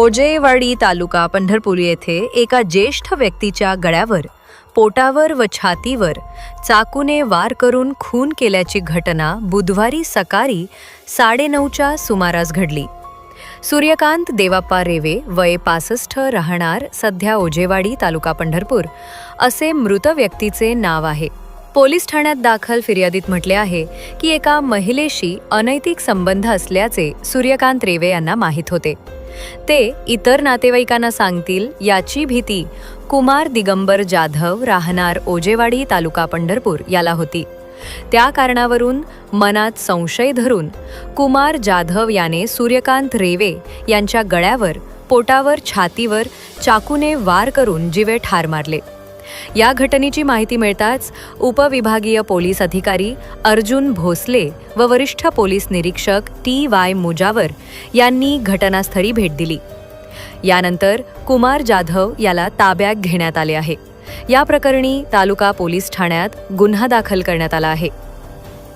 ओजेवाडी तालुका पंढरपूर येथे एका ज्येष्ठ व्यक्तीच्या गळ्यावर पोटावर व छातीवर चाकूने वार करून खून केल्याची घटना बुधवारी सकाळी साडेनऊच्या सुमारास घडली. सूर्यकांत देवाप्पा रेवे वय पासष्ट राहणार सध्या ओजेवाडी तालुका पंढरपूर असे मृत व्यक्तीचे नाव आहे. पोलीस ठाण्यात दाखल फिर्यादीत म्हटले आहे की एका महिलेशी अनैतिक संबंध असल्याचे सूर्यकांत रेवे यांना माहीत होते. ते इतर नातेवाईकांना सांगतील याची भीती कुमार दिगंबर जाधव राहणार ओजेवाडी तालुका पंढरपूर याला होती. त्या कारणावरून मनात संशय धरून कुमार जाधव याने सूर्यकांत रेवे यांच्या गळ्यावर पोटावर छातीवर चाकूने वार करून जिवे ठार मारले. या घटनेची माहिती मिळताच उपविभागीय पोलीस अधिकारी अर्जुन भोसले व वरिष्ठ पोलीस निरीक्षक टी वाय मुजावर यांनी घटनास्थळी भेट दिली. यानंतर कुमार जाधव याला ताब्यात घेण्यात आले आहे. या प्रकरणी तालुका पोलीस ठाण्यात गुन्हा दाखल करण्यात आला आहे.